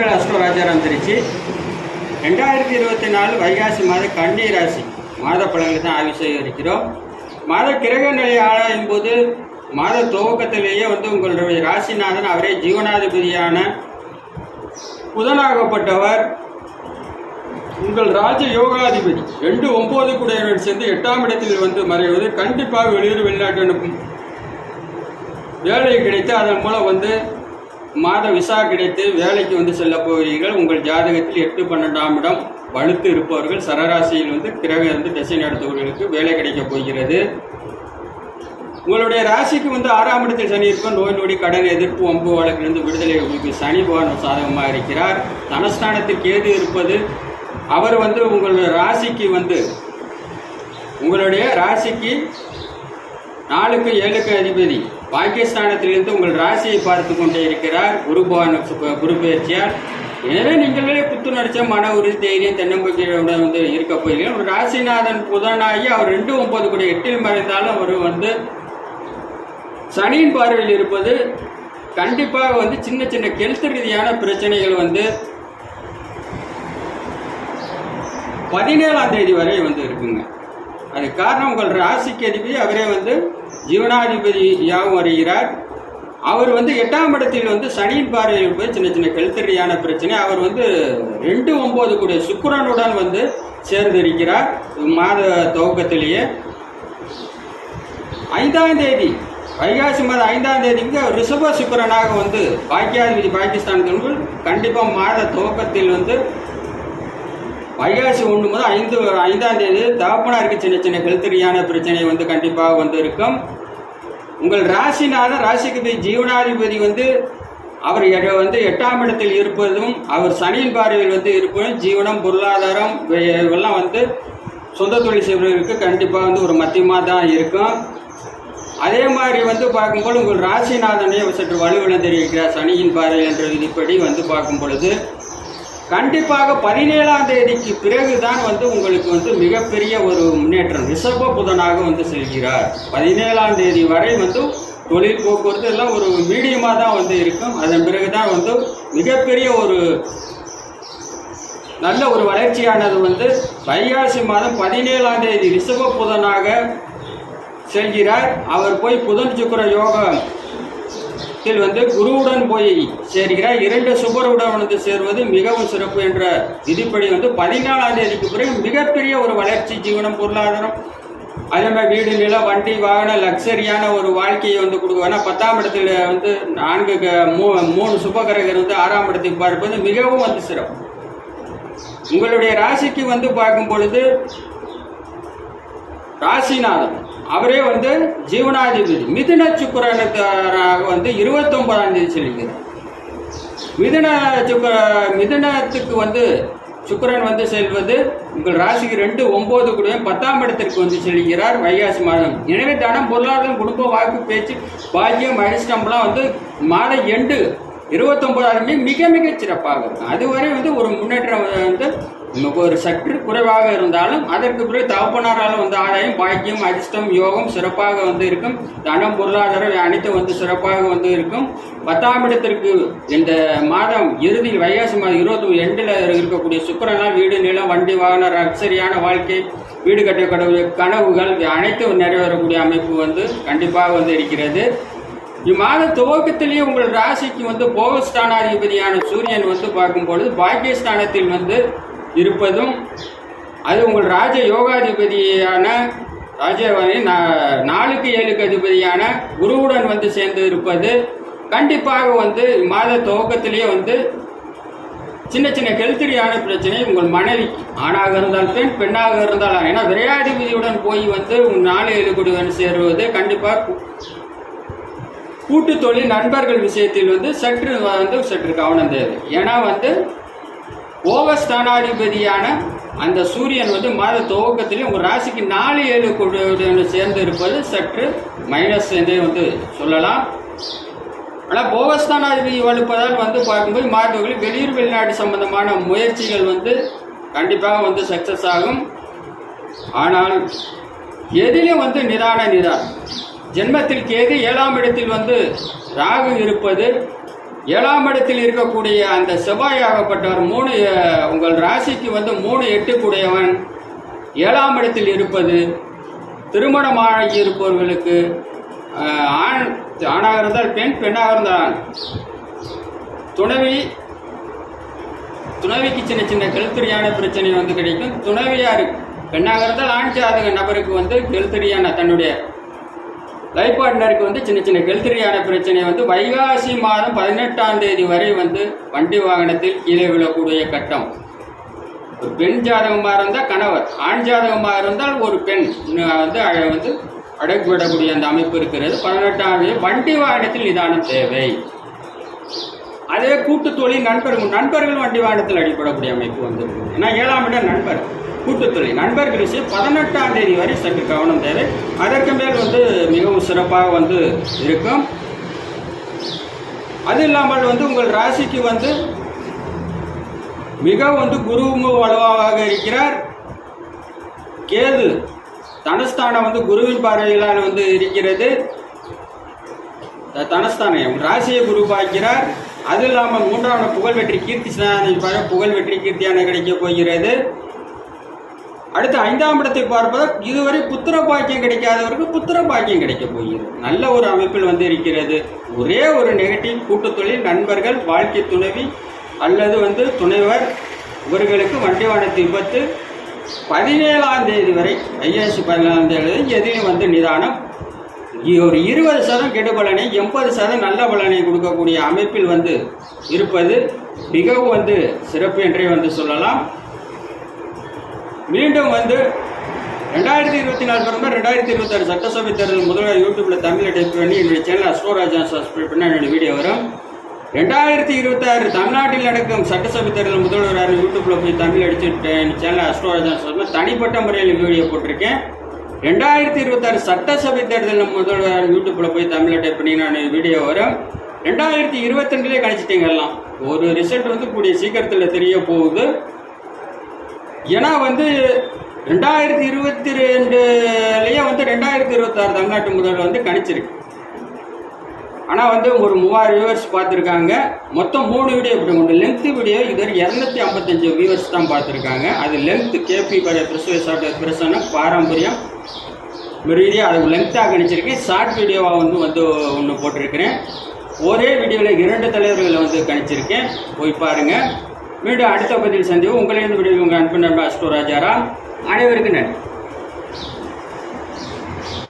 நண்பர்கள் அஸ்ட்ரோ ராஜாராம் திருச்சி ரெண்டாயிரத்தி இருபத்தி நாலு வைகாசி மாத கன்னி ராசி மாத பலன்களை தான் ஆய்வு செய்ய இருக்கிறோம் மாத கிரக நிலை ஆராயும் போது மாத துவக்கத்திலேயே வந்து உங்களுடைய ராசிநாதன் அவரே ஜீவனாதிபதியான புதனாகப்பட்டவர். உங்கள் ராஜ யோகாதிபதி. ரெண்டு ஒன்பது குடையவன் சேர்ந்து எட்டாம் இடத்தில் வந்து மறைவது. கண்டிப்பாக வெளியூர் வெளிநாட்டு அனுப்பும் வேலை கிடைத்து அதன் மூலம் வந்து மாத விசா கிடைத்து வேலைக்கு வந்து செல்ல போகிறீர்கள். உங்கள் ஜாதகத்தில் எட்டு பன்னெண்டாம் இடம் வலுத்து இருப்பவர்கள். சரராசியில் வந்து கிரகம் இருந்து திசை நடத்துபவர்களுக்கு வேலை கிடைக்கப் போகிறது. உங்களுடைய ராசிக்கு வந்து ஆறாம் இடத்தில் சனி இருக்கும் நோய் நொடி கடன் எதிர்ப்பு ஒம்பு வழக்கிலிருந்து விடுதலை உங்களுக்கு சனி பகவான் சாதகமாக இருக்கிறார். தனஸ்தானத்தில் கேது இருப்பது அவர் வந்து உங்களுடைய ராசிக்கு வந்து உங்களுடைய ராசிக்கு நாலுக்கு ஏழுக்கு அதிபதி. பாகிஸ்தானத்திலிருந்து உங்கள் ராசியை பார்த்து கொண்டே இருக்கிறார். குருபவான் குரு பயிற்சியார் எனவே நீங்களே புத்துணர்ச்ச மன உறுதி தைரியம் தென்னம்பிக்கையுடன் வந்து இருக்க போகிறீர்கள். ஒரு ராசிநாதன் புதனாகி அவர் ரெண்டு ஒன்பது கூட எட்டில் மறைந்தாலும் அவர் வந்து சனியின் பார்வையில் இருப்பது கண்டிப்பாக வந்து சின்ன சின்ன கெழுத்து ரீதியான பிரச்சனைகள் வந்து பதினேழாம் தேதி வரை வந்து இருக்குங்க. அது காரணம் உங்கள் ராசிக்கு அதிபதி அவரே வந்து ஜீவனாதிபதியாகவும் வருகிறார். அவர் வந்து எட்டாம் இடத்தில் வந்து சனியின் பார்வையில் இருப்பது சின்ன சின்ன கெழுத்தறியான பிரச்சனை. அவர் வந்து ரெண்டு ஒம்பது கூடிய சுக்கிரனுடன் வந்து சேர்ந்திருக்கிறார். மாத துவக்கத்திலேயே. ஐந்தாம் தேதி வைகாசி மாதம் ஐந்தாம் தேதிக்கு ரிஷப சுக்கரனாக வந்து பாக்கியாதிபதி பாகிஸ்தானுக்கு கண்டிப்பாக மாத துவக்கத்தில் வந்து வைகாசி ஒன்று முதல் ஐந்து ஐந்தாம் தேதி தகப்பனாருக்கு சின்ன சின்ன கெழுத்தறியான பிரச்சனை வந்து கண்டிப்பாக வந்து இருக்கும் உங்கள் ராசிநாதன் ராசிக்கு ஜீவனாதிபதி வந்து அவர் வந்து எட்டாம் இடத்தில் இருப்பதும் அவர் சனியின் பார்வையில் வந்து இருப்பதும் ஜீவனம் பொருளாதாரம் இவெல்லாம் வந்து சொந்த தொழில் செய்வதற்கு கண்டிப்பாக வந்து ஒரு மத்தியமாக தான் இருக்கும். அதே மாதிரி வந்து பார்க்கும்போது உங்கள் ராசிநாதனே சற்று வலுவிழந்திருக்கிறார் சனியின் பார்வை என்ற விதிப்படி வந்து பார்க்கும் பொழுது கண்டிப்பாக பதினேழாம் தேதிக்கு பிறகுதான் வந்து உங்களுக்கு வந்து மிகப்பெரிய ஒரு முன்னேற்றம். ரிஷப புதனாக வந்து செல்கிறார். பதினேழாம் தேதி வரை வந்து தொழில் போக்குவரத்து எல்லாம் ஒரு மீடியமாக தான் வந்து இருக்கும். அதன் பிறகுதான் வந்து மிகப்பெரிய ஒரு நல்ல ஒரு வளர்ச்சியானது வந்து வைகாசி மாதம் பதினேழாம் தேதி ரிஷப புதனாக செல்கிறார். அவர் போய் புதன் சுக்கர யோகம் இதில் வந்து குருவுடன் போய் சேர்கிற இரண்டு சுபருடன் வந்து சேர்வது மிகவும் சிறப்பு என்ற விதிப்படி வந்து பதினாலாம் தேதிக்கு பிறகு மிகப்பெரிய ஒரு வளர்ச்சி ஜீவனம் பொருளாதாரம். அதே மாதிரி வீடு நிலம் வண்டி வாகன லக்ஸரியான ஒரு வாழ்க்கையை வந்து கொடுக்கும். ஏன்னா பத்தாம் இடத்துல வந்து நான்கு க- மூ- மூணு சுபகரகர் வந்து ஆறாம் இடத்துக்கு பார்ப்பது மிகவும் வந்து சிறப்பு. உங்களுடைய ராசிக்கு வந்து பார்க்கும் பொழுது ராசிநாதன். அவரே வந்து ஜீவனாதிபதி. மிதுன சுக்கரனுக்காக வந்து இருபத்தொன்பதாம் தேதி செல்கிறார். மிதுன சுக்கர மிதுனத்துக்கு வந்து சுக்கரன் வந்து செல்வது உங்கள் ராசிக்கு ரெண்டு ஒன்பது கூட பத்தாம் இடத்திற்கு வந்து செல்கிறார் வைகாசி மாதம். எனவே தனம் பொருளாதாரம் குடும்ப வாய்ப்பு பேச்சு பாக்கியம் மகிஷ்டம்லாம் வந்து மாத எண்டு இருபத்தொன்பதாயிரமே மிக மிக சிறப்பாக இருக்கும். அதுவரை வந்து ஒரு முன்னேற்றம் வந்து நமக்கு ஒரு சற்று குறைவாக இருந்தாலும் அதற்கு பிறகு தகப்பனாரால் வந்து ஆதாயம் பாக்கியம் அதிர்ஷ்டம் யோகம் சிறப்பாக வந்து இருக்கும். தனம் பொருளாதாரம் அனைத்தும் வந்து சிறப்பாக வந்து இருக்கும். பத்தாம் இடத்திற்கு இந்த மாதம் இறுதியில் வைகாசி மாதம் இருபத்தி எண்டில் இருக்கக்கூடிய சுக்கரனால் வீடு நிலம் வண்டி வாகன லக்ஸரியான வாழ்க்கை வீடு கட்டக்கூடிய கனவுகள் அனைத்தும் நிறைவேறக்கூடிய அமைப்பு வந்து கண்டிப்பாக வந்து இருக்கிறது. இம்மாத துவக்கத்திலேயே உங்கள் ராசிக்கு வந்து போகஸ்தானாதிபதியான சூரியன் வந்து பார்க்கும்பொழுது பாக்கியஸ்தானத்தில் வந்து இருப்பதும் அது உங்கள் ராஜ யோகாதிபதியான ராஜவாணி நா- நாலுக்கு ஏழுக்கு அதிபதியான குருவுடன் வந்து சேர்ந்து இருப்பது கண்டிப்பாக வந்து மாத துவக்கத்திலேயே வந்து சின்ன சின்ன கெழுத்திரியான பிரச்சனை உங்கள் மனைவி ஆணாக இருந்தால் பெண் பெண்ணாக இருந்தால் ஏன்னா விரையாதிபதியுடன் போய் வந்து உங்கள் நாலு ஏழு குடிவன் சேருவது கண்டிப்பாக கூட்டு தொழில் நண்பர்கள் விஷயத்தில் வந்து சற்று வந்து சற்று கவனம் தேவை. ஏன்னா வந்து ஓகஸ்தானாதிபதியான அந்த சூரியன் வந்து மாத துவக்கத்திலே உங்கள் ராசிக்கு நாலு ஏழு குழுவுடன் சேர்ந்து இருப்பது சற்று மைனஸ் என்றே வந்து சொல்லலாம். ஆனால் போகஸ்தானாதிபதி வலுப்பதால் வந்து பார்க்கும்போது மாதவர்கள் வெளியூர் வெளிநாடு சம்பந்தமான முயற்சிகள் வந்து கண்டிப்பாக வந்து சக்ஸஸ் ஆகும். ஆனால் எதிலும் வந்து நிதான நிதானம் ஜென்மத்தில் கேது ஏழாம் இடத்தில் வந்து ராகு இருப்பது ஏழாம் இடத்தில் இருக்கக்கூடிய அந்த செவ்வாய் ஆகப்பட்டவர் மூணு உங்கள் ராசிக்கு வந்து மூணு எட்டுக்குடையவன். ஏழாம் இடத்தில் இருப்பது திருமணமாகி இருப்பவர்களுக்கு ஆண் ஆணாக இருந்தால் பெண் பெண்ணாக இருந்தால். துணவி துணவிக்கு சின்ன சின்ன கழுத்தறியான பிரச்சனை வந்து கிடைக்கும். துணைவியாரு பெண்ணாக இருந்தால் ஆண் ஜாதக நபருக்கு வந்து கழுத்தறியான தன்னுடைய லைஃப் பார்ட்னருக்கு வந்து சின்ன சின்ன கெழுத்தறியான பிரச்சனை வந்து வைகாசி மாதம் பதினெட்டாம் தேதி வரை வந்து வண்டி வாகனத்தில் கீழே விழக்கூடிய கட்டம். ஒரு பெண் ஜாதகமாக இருந்தால் கணவர் ஆண் ஜாதகமாக இருந்தால் ஒரு பெண். வந்து வந்து அடக்கி விடக்கூடிய அந்த அமைப்பு இருக்கிறது. பதினெட்டாம் தேதி வண்டி வாகனத்தில் நிதானம் தேவை. அதே கூட்டு தொழில் நண்பர்கள் நண்பர்கள் வண்டி வாகனத்தில் அடிப்படக்கூடிய அமைப்பு வந்து ஏன்னா ஏழாம் இடம் நண்பர். கூட்டுத்துறை. நண்பர் கிரிசு பதினெட்டாம் தேதி வரை சற்று கவனம் தேவை. அதற்கு மேல் வந்து மிகவும் சிறப்பாக வந்து இருக்கும். அது இல்லாமல் வந்து உங்கள் ராசிக்கு வந்து மிக வந்து குருவும் வலுவாக இருக்கிறார். கேது தனஸ்தானம் வந்து குருவின் பார்வையிலால் வந்து இருக்கிறது. தனஸ்தானம் ராசியை குரு பார்க்கிறார். அது இல்லாமல் மூன்றாவது புகழ் வெற்றி கீர்த்தி ஸ்நானை புகழ் வெற்றி கீர்த்தியான கிடைக்கப் போகிறது. அடுத்து ஐந்தாம் இடத்தை பார்ப்பதால் இதுவரை புத்திர பாக்கியம் கிடைக்காதவருக்கு புத்திர பாக்கியம் கிடைக்க போகிறது. நல்ல ஒரு அமைப்பில் வந்து இருக்கிறது. ஒரே ஒரு நெகட்டிவ் கூட்டத்தொழில் நண்பர்கள் வாழ்க்கை துணைவி அல்லது வந்து துணைவர் இவர்களுக்கு வண்டிவானத்து விபத்து. பதினேழாம் தேதி வரை ஐஏஎஸ் பதினேழாம் தேதி எதிலும் வந்து நிதானம். ஒரு இருபது சதம் கெடு பலனை எண்பது சதம் நல்ல பலனை கொடுக்கக்கூடிய அமைப்பில் வந்து இருப்பது மிகவும் வந்து சிறப்பு என்றே வந்து சொல்லலாம். மீண்டும் வந்து ரெண்டாயிரத்தி இருபத்தி நாலு பிறந்த ரெண்டாயிரத்தி இருபத்தாறு சட்டசபை தேர்தல் முதல்வர் யூடியூப்ல தமிழை டைப் பண்ணி என்னுடைய சேனல் அஸ்ட்ரோராஜா சப்ஸ்கிரைப் பண்ணி என்னுடைய வீடியோ வரும். ரெண்டாயிரத்தி இருபத்தாறு தமிழ்நாட்டில் நடக்கும் சட்டசபை தேர்தல் முதல்வராக யூடியூப்ல போய் தமிழ் அடிச்சு சேனல் அஸ்ட்ரோராஜா சப்ஸ்கிரைப் தனிப்பட்ட முறையில் வீடியோ போட்டிருக்கேன். ரெண்டாயிரத்தி இருபத்தாறு சட்டசபை தேர்தல் முதல்வர் யூடியூப்ல போய் தமிழை டைப் பண்ணி நான் வீடியோ வரும். ரெண்டாயிரத்தி இருபத்தி ரெண்டுலேயே கணிச்சிட்டீங்க எல்லாம். ஒரு ரிசல்ட் வந்து கூடிய சீக்கிரத்தில் தெரிய போகுது. ஏன்னா வந்து ரெண்டாயிரத்தி இருபத்தி ரெண்டுலேயே வந்து ரெண்டாயிரத்தி இருபத்தாறு தமிழ்நாட்டு முதல்வர் வந்து கணிச்சிருக்கு. ஆனால் வந்து ஒரு மூவாயிரம் வியூவர்ஸ் பார்த்துருக்காங்க. மொத்தம் மூணு வீடியோ இப்படி உண்டு. லென்த்து வீடியோ இதுவரை இரநூத்தி ஐம்பத்தஞ்சு வியூவர்ஸ் தான் பார்த்துருக்காங்க. அது லென்த்து கேபி பழைய பிரசுவ சாஃப்ட்வேர் பிரசன பாரம்பரியம். ரீதியாக அது லென்த்தாக கணிச்சிருக்கேன் ஷார்ட் வீடியோவாக வந்து வந்து ஒன்று போட்டிருக்கிறேன். ஒரே வீடியோவில் இரண்டு தலைவர்களை வந்து கணிச்சிருக்கேன். போய் பாருங்கள் மீண்டும் அடுத்த பதில் சந்திவு உங்களிடம் விடுவிங்க அன்பு நண்பா அஸ்டோ ராஜாராம் அனைவருக்கும் நன்றி.